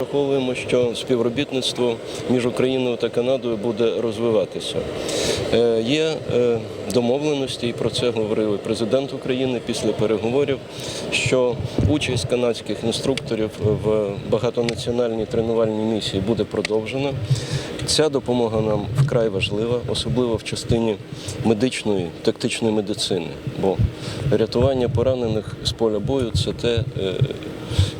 Враховуємо, що співробітництво між Україною та Канадою буде розвиватися. Е, Є е, домовленості, і про це говорив президент України після переговорів, що участь канадських інструкторів в багатонаціональній тренувальній місії буде продовжена. Ця допомога нам вкрай важлива, особливо в частині медичної, тактичної медицини, бо рятування поранених з поля бою це те, е,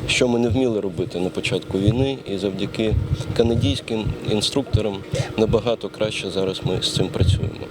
що ми не вміли робити на початку війни, і завдяки канадійським інструкторам набагато краще зараз ми з цим працюємо.